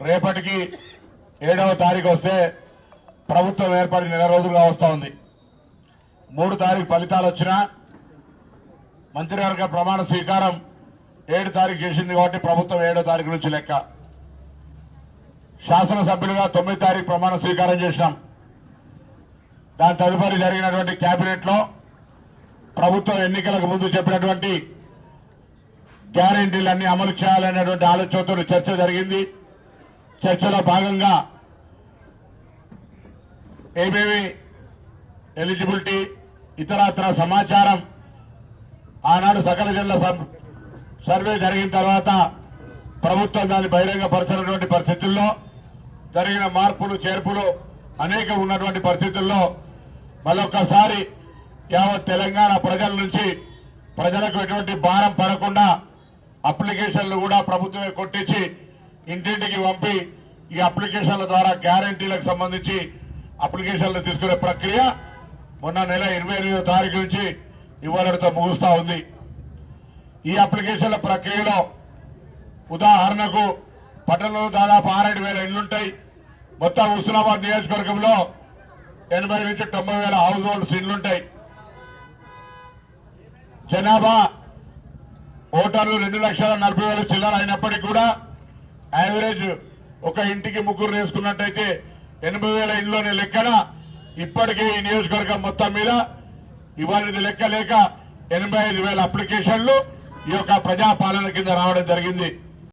రేపటికి ఏడవ తారీఖు వస్తే ప్రభుత్వం ఏర్పడి నెల రోజులుగా వస్తూ ఉంది. మూడు తారీఖు ఫలితాలు వచ్చినా మంత్రివర్గ ప్రమాణ స్వీకారం ఏడు తారీఖు చేసింది కాబట్టి ప్రభుత్వం ఏడో తారీఖు నుంచి లెక్క. శాసనసభ్యులుగా తొమ్మిది తారీఖు ప్రమాణ స్వీకారం చేసినాం. దాని తదుపరి జరిగినటువంటి క్యాబినెట్లో ప్రభుత్వం ఎన్నికలకు ముందు చెప్పినటువంటి గ్యారంటీలన్నీ అమలు చేయాలనేటువంటి ఆలోచనతో చర్చ జరిగింది. చర్చలో భాగంగా ఏమేమి ఎలిజిబిలిటీ ఇతరత్ర సమాచారం ఆనాడు సకల జిల్లా సర్వే జరిగిన తర్వాత ప్రభుత్వం దాన్ని బహిరంగపరచినటువంటి పరిస్థితుల్లో జరిగిన మార్పులు చేర్పులు అనేక ఉన్నటువంటి పరిస్థితుల్లో మరొకసారి యావత్ తెలంగాణ ప్రజల నుంచి ప్రజలకు ఎటువంటి భారం పడకుండా అప్లికేషన్లు కూడా ప్రభుత్వమే కొట్టించి ఇంటింటికి పంపి ఈ అప్లికేషన్ల ద్వారా గ్యారంటీలకు సంబంధించి అప్లికేషన్లు తీసుకునే ప్రక్రియ మొన్న నెల ఇరవై ఎనిమిదో తారీఖు నుంచి ఇవ్వడంతో ముగుస్తూ ఉంది. ఈ అప్లికేషన్ల ప్రక్రియలో ఉదాహరణకు పట్టణంలో దాదాపు ఆరేడు వేల ఇళ్ళుంటాయి మొత్తం హుస్నాబాద్ నియోజకవర్గంలో ఎనభై నుంచి తొంభై వేల హౌస్ హోల్డ్స్ ఇళ్ళుంటాయి జనాభా ఓటర్లు రెండు లక్షల నలభై వేల చిల్లర అయినప్పటికీ కూడా యావరేజ్ ఒక ఇంటికి ముగ్గురు వేసుకున్నట్టయితే ఎనభై వేల ఇంట్లోనే లెక్కన. ఇప్పటికే ఈ నియోజకవర్గం మొత్తం మీద ఇవాళది లెక్క లేక ఎనభై ఐదు వేల అప్లికేషన్లు ఈ యొక్క ప్రజాపాలన కింద రావడం జరిగింది.